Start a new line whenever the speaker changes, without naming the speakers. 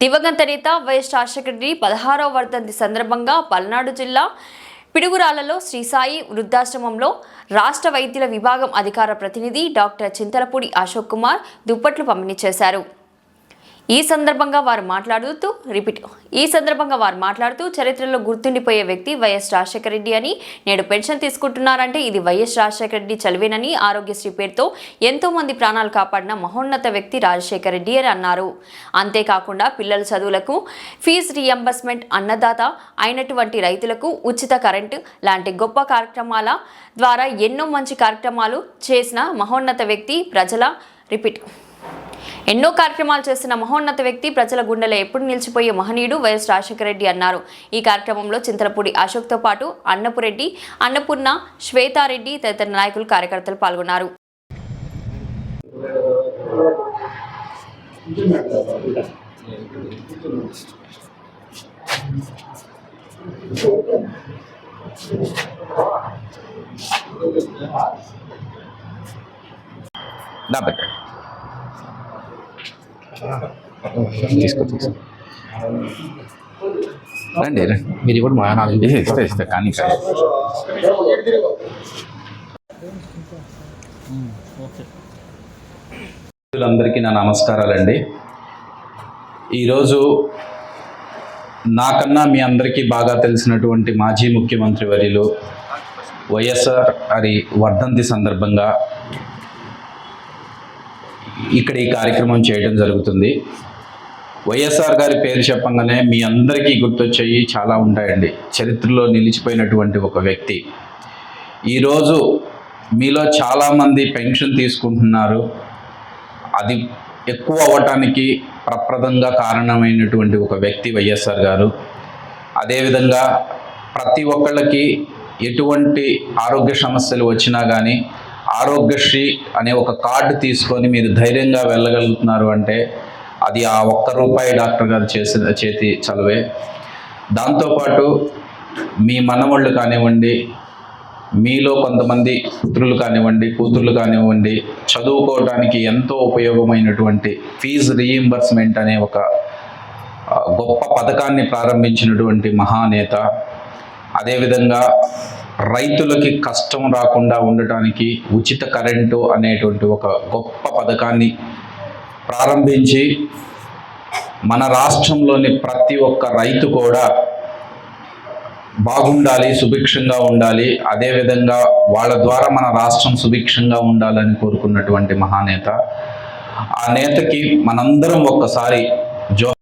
దివంగత నేత వైఎస్ రాజశేఖరరెడ్డి పదహారవ వర్ధంతి సందర్భంగా పల్నాడు జిల్లా పిడుగురాలలో శ్రీసాయి వృద్ధాశ్రమంలో రాష్ట్ర వైద్యుల విభాగం అధికార ప్రతినిధి డాక్టర్ చింతలపూడి అశోక్ కుమార్ దుప్పట్లు పంపిణీ చేశారు. ఈ సందర్భంగా వారు మాట్లాడుతూ రిపీట్ ఈ సందర్భంగా వారు మాట్లాడుతూ చరిత్రలో గుర్తుండిపోయే వ్యక్తి వైఎస్ రాజశేఖర రెడ్డి అని నేడు పెన్షన్ తీసుకుంటున్నారంటే ఇది వైఎస్ రాజశేఖర రెడ్డి చదివేనని ఆరోగ్యశ్రీ పేరుతో ఎంతో మంది ప్రాణాలు కాపాడిన మహోన్నత వ్యక్తి రాజశేఖర రెడ్డి అని అన్నారు. అంతేకాకుండా పిల్లల చదువులకు ఫీజు రియంబర్స్మెంట్ అన్నదాత అయినటువంటి రైతులకు ఉచిత కరెంటు లాంటి గొప్ప కార్యక్రమాల ద్వారా ఎన్నో మంచి కార్యక్రమాలు చేసిన మహోన్నత వ్యక్తి ప్రజల రిపీట్ ఎన్నో కార్యక్రమాలు చేసిన మహోన్నత వ్యక్తి ప్రజల గుండెలో ఎప్పుడు నిలిచిపోయే మహనీయుడు వైఎస్ రాజశేఖర రెడ్డి అన్నారు. ఈ కార్యక్రమంలో చింతలపూడి అశోక్తో పాటు అన్నపురెడ్డి అన్నపూర్ణ శ్వేతారెడ్డి తదితర నాయకులు కార్యకర్తలు పాల్గొన్నారు.
నా పెట్టండి తీసుకో తీసుకో రండి రండి.
మీరు కూడా మా నాలుగు
ఇస్తే ఇస్తే ఇస్తే కానీ కానీ అందరికీ నా నమస్కారాలండి. ఈరోజు నాకన్నా మీ అందరికీ బాగా తెలిసినటువంటి మాజీ ముఖ్యమంత్రి వర్యులు వైఎస్ఆర్ గారి వర్ధంతి సందర్భంగా ఇక్కడ ఈ కార్యక్రమం చేయడం జరుగుతుంది. వైఎస్ఆర్ గారి పేరు చెప్పంగానే మీ అందరికీ గుర్తొచ్చేవి చాలా ఉంటాయండి. చరిత్రలో నిలిచిపోయినటువంటి ఒక వ్యక్తి. ఈరోజు మీలో చాలామంది పెన్షన్ తీసుకుంటున్నారు. అది ఎక్కువ అవ్వటానికి ప్రప్రదంగా కారణమైనటువంటి ఒక వ్యక్తి వైఎస్ఆర్ గారు. అదేవిధంగా ప్రతి ఒక్కళ్ళకి ఎటువంటి ఆరోగ్య సమస్యలు వచ్చినా కానీ ఆరోగ్యశ్రీ అనే ఒక కార్డు తీసుకొని మీరు ధైర్యంగా వెళ్ళగలుగుతున్నారు అంటే అది ఆ ఒక్క రూపాయి డాక్టర్ గారు చేసిన చేతి చలవే. దాంతోపాటు మీ మనవళ్ళు కానివ్వండి మీలో కొంతమంది పుత్రులు కానివ్వండి కూతుర్లు కానివ్వండి చదువుకోవడానికి ఎంతో ఉపయోగమైనటువంటి ఫీజు రీయింబర్స్మెంట్ అనే ఒక గొప్ప పథకాన్ని ప్రారంభించినటువంటి మహానేత. అదేవిధంగా రైతులకి కష్టం రాకుండా ఉండటానికి ఉచిత కరెంటు అనేటువంటి ఒక గొప్ప పథకాన్ని ప్రారంభించి మన రాష్ట్రంలోని ప్రతి ఒక్క రైతు కూడా బాగుండాలి సుభిక్షంగా ఉండాలి. అదేవిధంగా వాళ్ళ ద్వారా మన రాష్ట్రం సుభిక్షంగా ఉండాలని కోరుకున్నటువంటి మహానేత. ఆ నేతకి మనందరం ఒక్కసారి జో